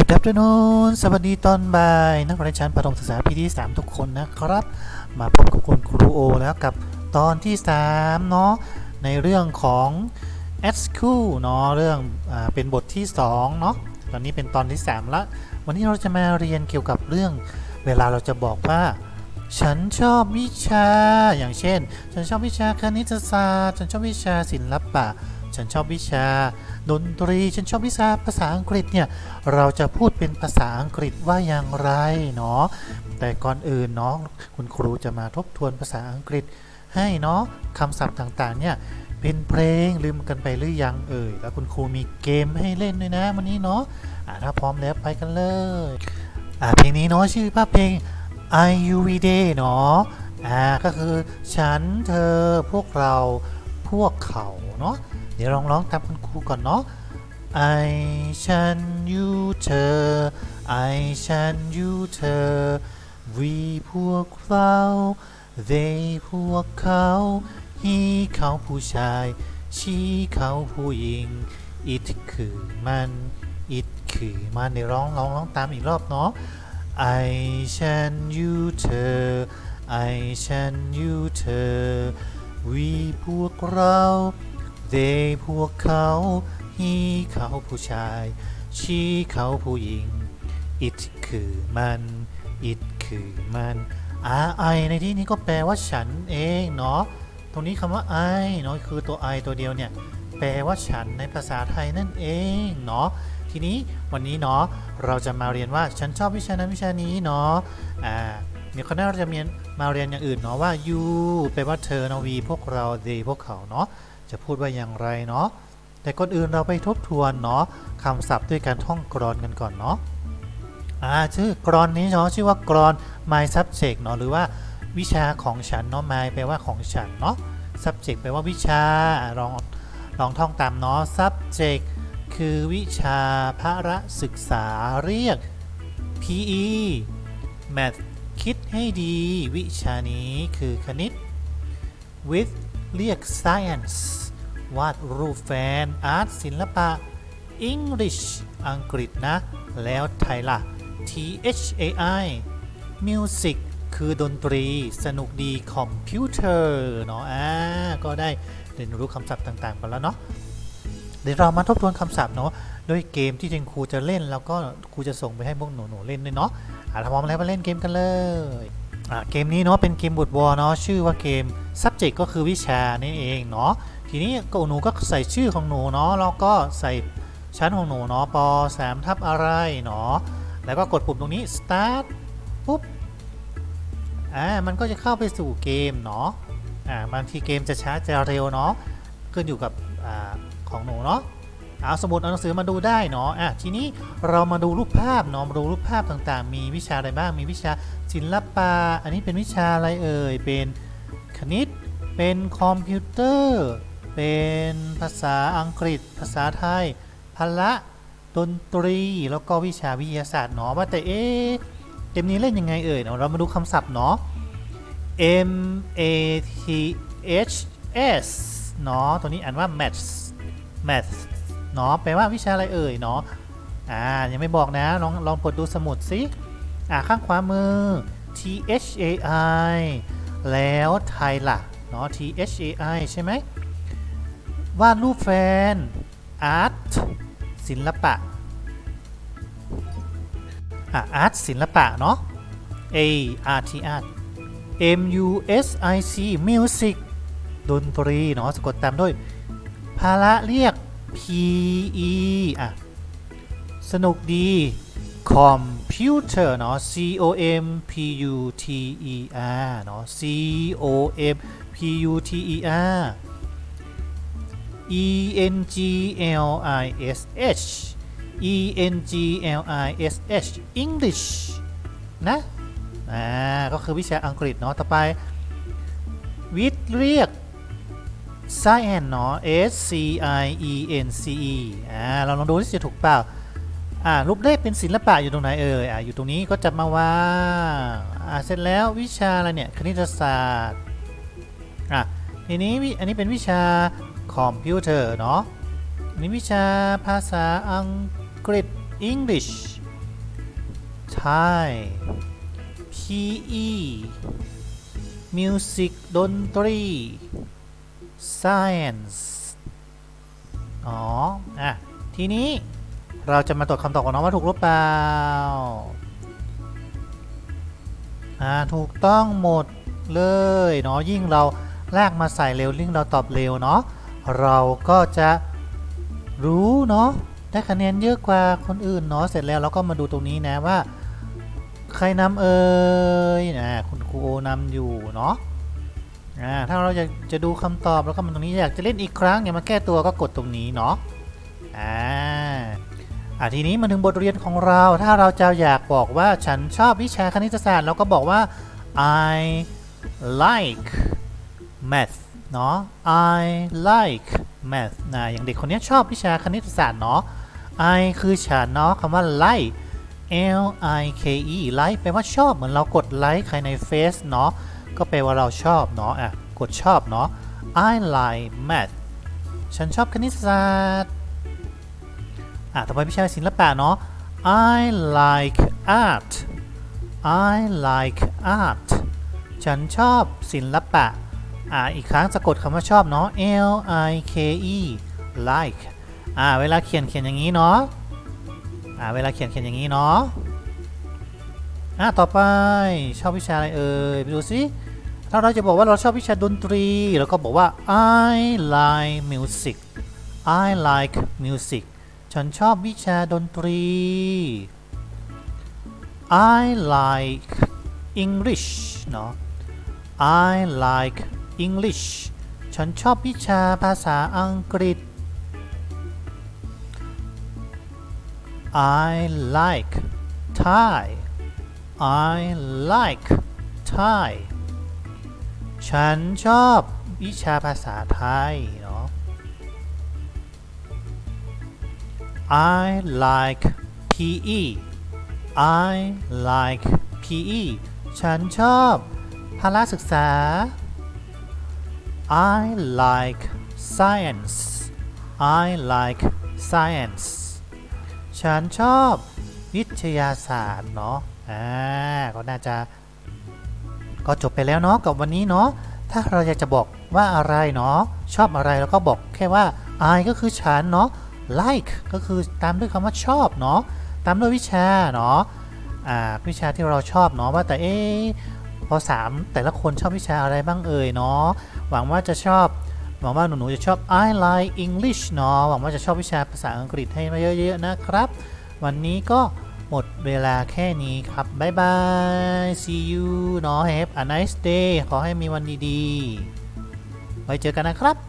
Good afternoon สวัสดีตอนบ่าย นักเรียนชั้นประถมศึกษาปีที่ 3 ทุกคนนะครับ มาพบกับคุณครูโอแล้วกับตอนที่ 3 เนาะในเรื่องของ at school เนาะเรื่องอเป็นบทที่ 2 เนาะตอนนี้เป็นตอนที่ 3ล้ววันนี้เราจะมาเรียนเกี่ยวกับเรื่อง เวลาเราจะบอกว่า ฉันชอบวิชาอย่างเช่น ฉันชอบวิชาคณิตศาสตร์ ฉันชอบวิชาศิลปะ ฉันชอบวิชา ดนตรีฉันชอบวิชาภาษาอังกฤษเนี่ยเราจะพูดเป็นภาษาอังกฤษว่าอย่างไรเนาะแต่ก่อนอื่นเนาะคุณครูจะมาทบทวนภาษาอังกฤษให้เนาะคำศัพท์ต่างๆเนี่ยเป็นเพลงลืมกันไปหรือยังเอ่ยแล้วคุณครูมีเกมให้เล่นด้วยนะวันนี้เนาะอ่าถ้าพร้อมแล้วไปกันเลยอ่าเพลงนี้เนาะชื่อว่าเพลง I U V Day เนาะอ่าก็คือฉันเธอพวกเราพวกเขาเนาะ เดี๋ยวลองร้องตามคุณครูก่อนเนาะ I ฉัน you เธอ I ฉัน you เธอ we พวกเรา they พวกเขา he เขาผู้ชาย she เขาผู้หญิง it คือมัน it คือมันเดี๋ยวร้องร้องร้องตามอีกรอบเนาะ I ฉัน you เธอ I ฉัน you เธอ we พวกเรา they พวกเขา he เขาผู้ชาย she เขาผู้หญิง it คือมัน it คือมัน R I ในที่นี้ก็แปลว่าฉันเองเนาะ ตรงนี้คำว่า I เนาะคือตัว I ตัวเดียวเนี่ย แปลว่าฉันในภาษาไทยนั่นเองเนาะ ทีนี้วันนี้เนาะเราจะมาเรียนว่าฉันชอบวิชานั้นวิชานี้เนาะ อ่าเดี๋ยวคราวหน้าเราจะเรียนมาเรียนอย่างอื่นเนาะว่า you แปลว่าเธอเนาะ we พวกเรา they พวกเขาเนาะ จะพูดว่าอย่างไรเนาะแต่ก่อนอื่นเราไปทบทวนเนาะคำศัพท์ด้วยการท่องกรอนกันก่อนเนาะอ่าชื่อกรอนนี้เนาะชื่อว่ากรอน my subject เนาะหรือว่าวิชาของฉันเนาะ my แปลว่าของฉันเนาะ subject แปลว่าวิชาลองลองท่องตามเนาะ subject คือวิชาพระศึกษาเรียก PE math คิดให้ดีวิชานี้คือคณิต with เรียก science วาดรูปแฟน art ศิลปะ English อังกฤษนะ แล้วไทยล่ะ THAI Music คือดนตรีสนุกดีคอมพิวเตอร์เนาะอ่าก็ได้เรียนรู้คำศัพท์ต่างๆไปแล้วเนาะเดี๋ยวเรามาทบทวนคำศัพท์เนาะด้วยเกมที่จริงครูจะเล่น แล้วก็ครูจะส่งไปให้พวกหนูๆเล่นด้วยเนาะอะถ้าพร้อมแล้วมาเล่นเกมกันเลยอะเกมนี้เนาะเป็นเกมบทวอเนาะชื่อว่าเกม subject ก็คือวิชานี่เองเนาะ ทีนี้ก็หนูก็ใส่ชื่อของหนูเนาะแล้วก็ใส่ชั้นของหนูเนาะป3ทับอะไรเนาะแล้วก็กดปุ่มตรงนี้ start ปุ๊บอ่ามันก็จะเข้าไปสู่เกมเนาะอ่าบางทีเกมจะช้าจะเร็วเนาะขึ้นอยู่กับอ่าของหนูเนาะเอาสมุดเอาหนังสือมาดูได้เนาะอะทีนี้เรามาดูรูปภาพเนาะมาดูรูปภาพต่างๆ มีวิชาอะไรบ้าง มีวิชาศิลปะ อันนี้เป็นวิชาอะไรเอ่ย เป็นคณิต เป็นคอมพิวเตอร์ เป็นภาษาอังกฤษ ภาษาไทยพละดนตรีแล้วก็วิชาวิทยาศาสตร์เนาะว่าแต่เอ๊ะเกมนี้เล่นยังไงเอ่ยเนาะเรามาดูคำศัพท์เนาะ M A T H S เนาะตัวนี้อ่านว่า maths maths เนาะแปลว่าวิชาอะไรเอ่ยเนาะอ่ายังไม่บอกนะลองลองเปิดดูสมุดสิอ่าข้างขวามือ T H A I แล้วไทยล่ะเนาะ T H A I ใช่ไหม วาดรูปแฟน Art ศิลปะ อะ Art ศิลปะ เนาะ A R T Art M U S I C Music ดนตรี เนาะสะกดตามด้วย ภาระเรียก PE อะ สนุกดีคอมพิวเตอร์เนาะ C O M P U T E R เนาะ C O M P U T E R E N G L I S H E N G L I S H English นะ อ่า ก็คือวิชาอังกฤษเนาะ ต่อไป วิทย์เรียก science เนาะ S C I E N C E อ่า เราลองดูที่จะถูกเปล่า อ่า รูปเลขเป็นศิลปะอยู่ตรงไหนเอ่ย อ่า อยู่ตรงนี้ก็จับมาวาอ่า เสร็จแล้ววิชาอะไรเนี่ย คณิตศาสตร์ อะ ทีนี้วิอันนี้เป็นวิชา คอมพิวเตอร์เนาะนี่วิชาภาษาอังกฤษ English Thai PE Music ดนตรี Science อ๋อ อะ ทีนี้เราจะมาตรวจคำตอบของน้องว่าถูกหรือเปล่า อ่า ถูกต้องหมดเลยเนาะยิ่งเราลากมาใส่เร็วยิ่งเราตอบเร็วเนาะ เราก็จะรู้เนาะได้คะแนนเยอะกว่าคนอื่นเนาะเสร็จแล้วเราก็มาดูตรงนี้นะว่า ใครนำเอ่ยนะคุณครูโอนำอยู่เนาะอ่าถ้าเราอยากจะดูคำตอบแล้วก็มาตรงนี้อยากจะเล่นอีกครั้งอยากมาแก้ตัวก็กดตรงนี้เนาะอ่าอะทีนี้มาถึงบทเรียนของเรา ถ้าเราจะอยากบอกว่าฉันชอบวิชาคณิตศาสตร์เราก็บอกว่า I like math เนาะ I like math นะอย่างเด็กคนนี้ชอบวิชาคณิตศาสตร์เนาะ I คือฉันเนาะคำว่า like L I K E like แปลว่าชอบเหมือนเรากดไลค์ใครในเฟซเนาะก็แปลว่าเราชอบเนาะอะกดชอบเนาะ I like math ฉันชอบคณิตศาสตร์อะต่อไปวิชาศิลปะเนาะ I like art I like art ฉันชอบศิลปะ อ่าอีกครั้งสะกดคำว่าชอบเนาะ L I K E like อ่าเวลาเขียนเขียนอย่างนี้เนาะอ่าเวลาเขียนเขียนอย่างนี้เนาะอะต่อไปชอบวิชาอะไรเอ่ยไปดูสิถ้าเราจะบอกว่าเราชอบวิชาดนตรีเราก็บอกว่า I like music I like music ฉันชอบวิชาดนตรี I like English เนาะ I like English ฉันชอบวิชาภาษาอังกฤษ I like Thai I like Thai ฉันชอบวิชาภาษาไทยเนาะ I like PE I like PE ฉันชอบพละศึกษา I like science I like science ฉันชอบวิทยาศาสตร์เนาะ อ่า ก็น่าจะ ก็จบไปแล้วเนาะกับวันนี้เนาะ ถ้าเราอยากจะบอกว่าอะไรเนาะ ชอบอะไรแล้วก็บอกแค่ว่า I ก็คือฉันเนาะ like ก็คือตามด้วยคำว่าชอบเนาะ ตามด้วยวิชาเนาะ อ่า วิชาที่เราชอบเนาะว่าแต่เอ๊พอสามแต่ละคนชอบวิชาอะไรบ้างเอ่ยเนาะ หวังว่าจะชอบ หวังว่าหนูๆจะชอบ I like English เนาะหวังว่าจะชอบวิชาภาษาอังกฤษให้มาเยอะๆนะครับ วันนี้ก็หมดเวลาแค่นี้ครับ บ๊ายบาย see you เนาะ have a nice day ขอให้มีวันดีๆ ไว้เจอกันนะครับ